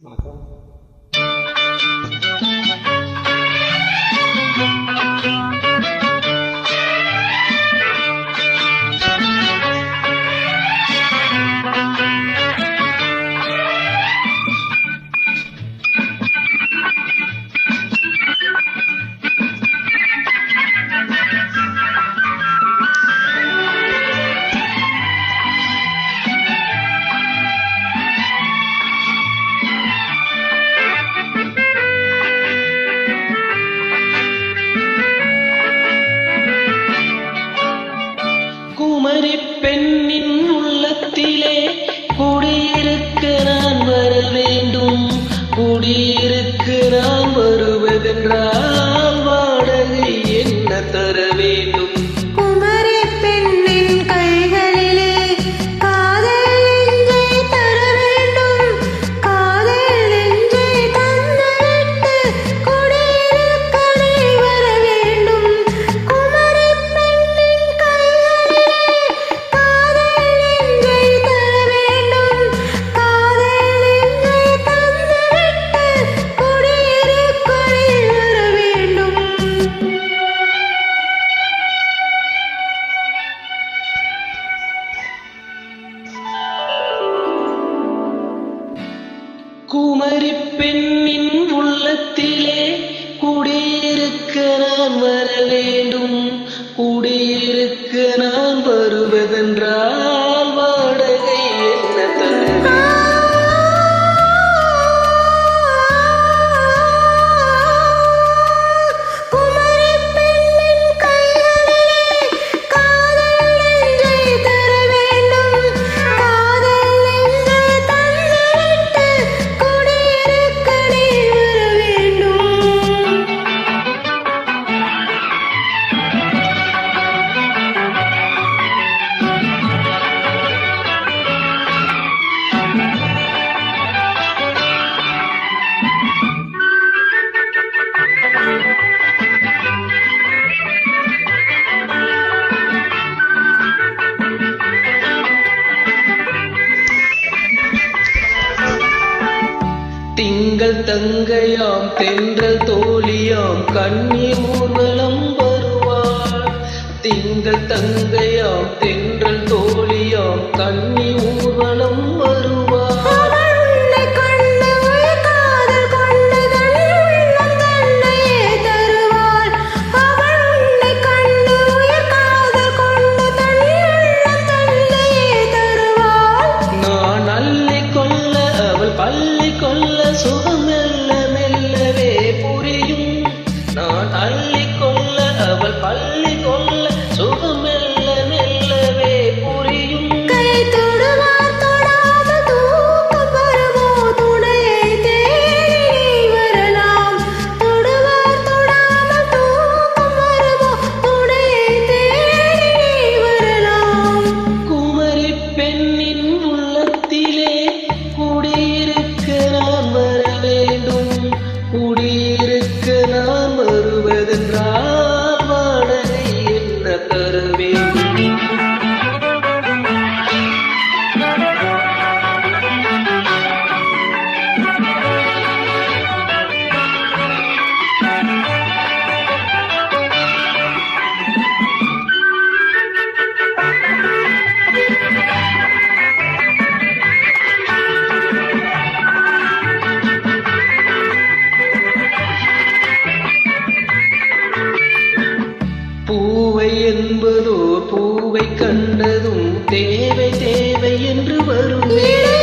马哥 குமரி பெண்ணின் உள்ளத்திலே குடியிருக்க நான் வர வேண்டும் குடி திங்கள் தங்கையாம் தென்றல் தோழியாம் கண்ணீர் ஊர்வலம் வருவாள். திங்கள் தங்கையாம் தென்றல் தோ பூவை என்பதோ பூவை கண்டதும் தேவை தேவை என்று வருவேன்